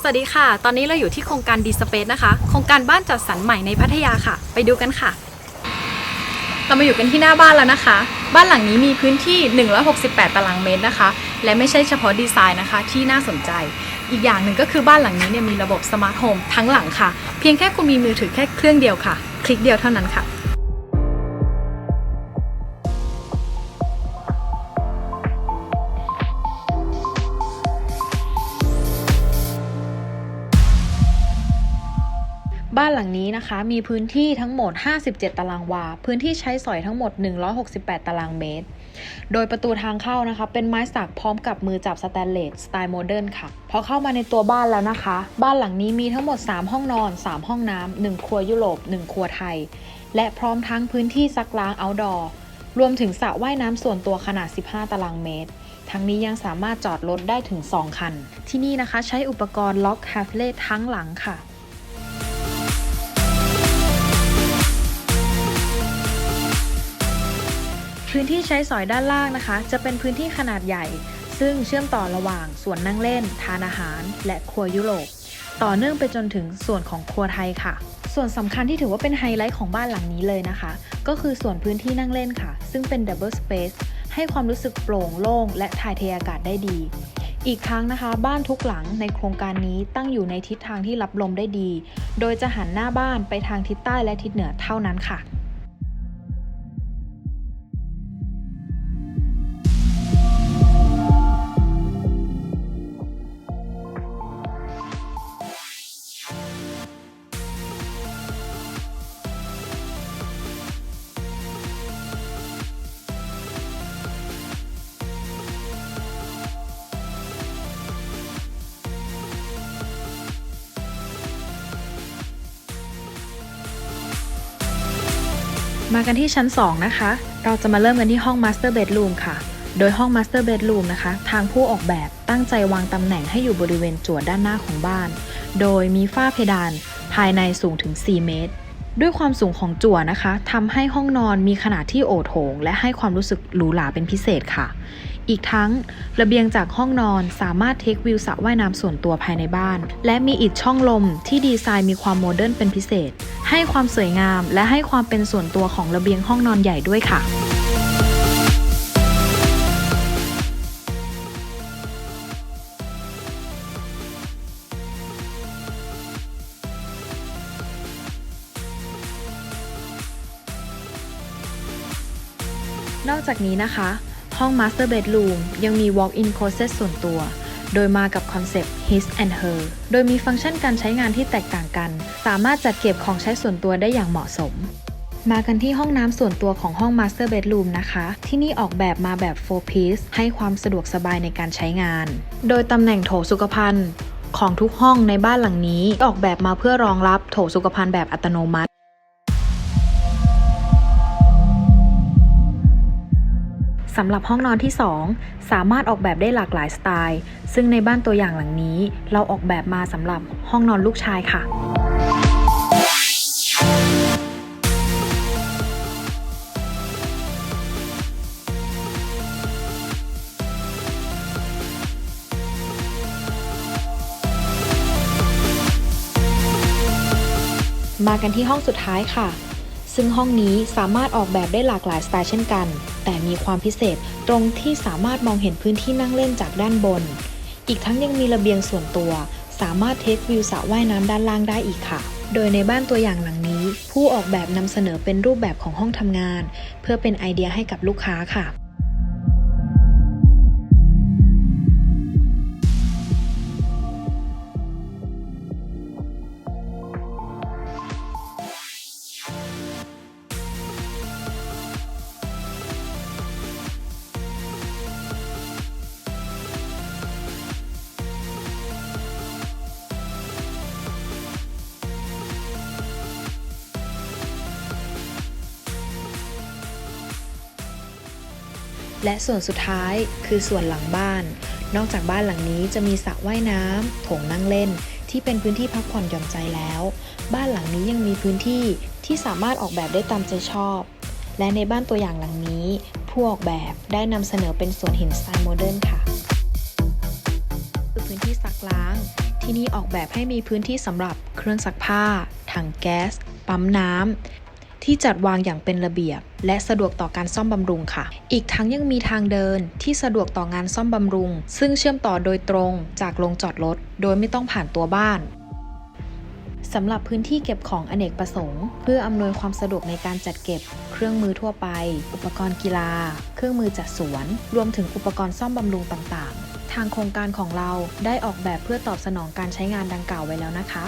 สวัสดีค่ะ ตอนนี้เราอยู่ที่โครงการดีสเปซนะคะ โครงการบ้านจัดสรรใหม่ในพัทยาค่ะ ไปดูกันค่ะ เรามาอยู่กันที่หน้าบ้านแล้วนะคะ บ้านหลังนี้มีพื้นที่ 168 ตารางเมตรนะคะ และไม่ใช่เฉพาะดีไซน์นะคะ ที่น่าสนใจ อีกอย่างหนึ่งก็คือบ้านหลังนี้เนี่ยมีระบบสมาร์ทโฮมทั้งหลังค่ะ เพียงแค่คุณมีมือถือแค่เครื่องเดียวค่ะ คลิกเดียวเท่านั้นค่ะ บ้านหลังนี้นะคะ มีพื้นที่ทั้งหมด 57 ตารางวา พื้นที่ใช้สอยทั้งหมด 168 ตารางเมตร โดยประตูทางเข้านะคะ เป็นไม้สักพร้อมกับมือจับสแตนเลสสไตล์โมเดิร์นค่ะ พอเข้ามาในตัวบ้านแล้วนะคะ บ้านหลังนี้มีทั้งหมด 3 ห้องนอน 3 ห้องน้ำ 1 ครัวยุโรป 1 ครัวไทย และพร้อมทั้งพื้นที่ซักล้าง outdoor รวมถึงสระว่ายน้ำส่วนตัวขนาด 15 ตารางเมตรทั้งนี้ยังสามารถจอดรถได้ถึง 2 คัน ที่นี่นะคะใช้อุปกรณ์ล็อกฮาฟเล่ทั้งหลังค่ะ พื้นที่ใช้สอยด้านล่างนะคะ จะเป็นพื้นที่ขนาดใหญ่ ซึ่งเชื่อมต่อระหว่างส่วนนั่งเล่น ทานอาหาร และครัวยุโรปต่อเนื่องไปจนถึงส่วนของครัวไทยค่ะ ส่วนสำคัญที่ถือว่าเป็นไฮไลท์ของบ้านหลังนี้เลยนะคะ ก็คือส่วนพื้นที่นั่งเล่นค่ะ ซึ่งเป็นดับเบิลสเปซให้ความรู้สึกโปร่งโล่ง และถ่ายเทอากาศได้ดี อีกทั้งนะคะ บ้านทุกหลังในโครงการนี้ตั้งอยู่ในทิศทางที่รับลมได้ดี โดยจะหันหน้าบ้านไปทางทิศใต้และทิศเหนือเท่านั้นค่ะ มากันที่ชั้น 2 นะคะ เราจะมาเริ่มกันที่ห้อง Master Bedroom ค่ะ โดยห้อง Master Bedroom นะคะ ทางผู้ออกแบบตั้งใจวางตำแหน่งให้อยู่บริเวณจั่วด้านหน้าของบ้าน โดยมีฝ้าเพดานภายในสูงถึง 4 เมตร ด้วยความสูงของจั่วนะคะทำให้ห้องนอนมีขนาดที่โอดโถง และให้ความรู้สึกหรูหราเป็นพิเศษค่ะ อีกทั้ง ระเบียงจากห้องนอนสามารถเทควิวสระว่ายน้ำส่วนตัวภายในบ้าน และมีอิฐช่องลมที่ดีไซน์มีความโมเดิร์นเป็นพิเศษ ให้ความสวยงามและให้ความเป็นส่วนตัวของระเบียงห้องนอนใหญ่ด้วยค่ะนอกจากนี้นะคะ ห้อง Master Bedroom ยังมี Walk-in Closet ส่วนตัว โดยมากับคอนเซปต์ His and Her โดยมีฟังก์ชันการใช้งานที่แตกต่างกัน สามารถจัดเก็บของใช้ส่วนตัวได้อย่างเหมาะสม มากันที่ห้องน้ำส่วนตัวของห้อง Master Bedroom นะคะ ที่นี่ออกแบบมาแบบ 4 piece ให้ความสะดวกสบายในการใช้งาน โดยตำแหน่งโถสุขภัณฑ์ของทุกห้องในบ้านหลังนี้ออกแบบมาเพื่อรองรับโถสุขภัณฑ์แบบอัตโนมัติ สำหรับห้องนอนที่ 2 สามารถออกแบบได้หลากหลายสไตล์ ซึ่งในบ้านตัวอย่างหลังนี้ เราออกแบบมาสำหรับห้องนอนลูกชายค่ะมากันที่ห้องสุดท้ายค่ะ ซึ่งห้องนี้สามารถออกแบบได้หลากหลายสไตล์เช่นกัน แต่มีความพิเศษตรงที่สามารถมองเห็นพื้นที่นั่งเล่นจากด้านบน อีกทั้งยังมีระเบียงส่วนตัว สามารถเทควิวสระว่ายน้ำด้านล่างได้อีกค่ะ โดยในบ้านตัวอย่างหลังนี้ ผู้ออกแบบนำเสนอเป็นรูปแบบของห้องทำงาน เพื่อเป็นไอเดียให้กับลูกค้าค่ะ และส่วนสุดท้ายคือส่วนหลังบ้าน นอกจากบ้านหลังนี้จะมีสระว่ายน้ำโถงนั่งเล่น ที่เป็นพื้นที่พักผ่อนหย่อนใจแล้ว บ้านหลังนี้ยังมีพื้นที่ที่สามารถออกแบบได้ตามใจชอบ และในบ้านตัวอย่างหลังนี้ ผู้ออกแบบได้นำเสนอเป็นสวนหินสไตล์โมเดิร์นค่ะคือพื้นที่ซักล้าง ที่ที่นี่ออกแบบให้มีพื้นที่สำหรับเครื่องซักผ้า ถังแก๊ส ปั๊มน้ำ ที่จัดวางอย่างเป็นระเบียบ และสะดวกต่อการซ่อมบำรุงค่ะ อีกทั้งยังมีทางเดินที่สะดวกต่องานซ่อมบำรุง ซึ่งเชื่อมต่อโดยตรงจากโรงจอดรถ โดยไม่ต้องผ่านตัวบ้านสำหรับพื้นที่เก็บของอเนกประสงค์ เพื่ออำนวยความสะดวกในการจัดเก็บ เครื่องมือทั่วไป อุปกรณ์กีฬา เครื่องมือจัดสวน รวมถึงอุปกรณ์ซ่อมบำรุงต่างๆ ทางโครงการของเราได้ออกแบบเพื่อตอบสนองการใช้งานดังกล่าวไว้แล้วนะคะ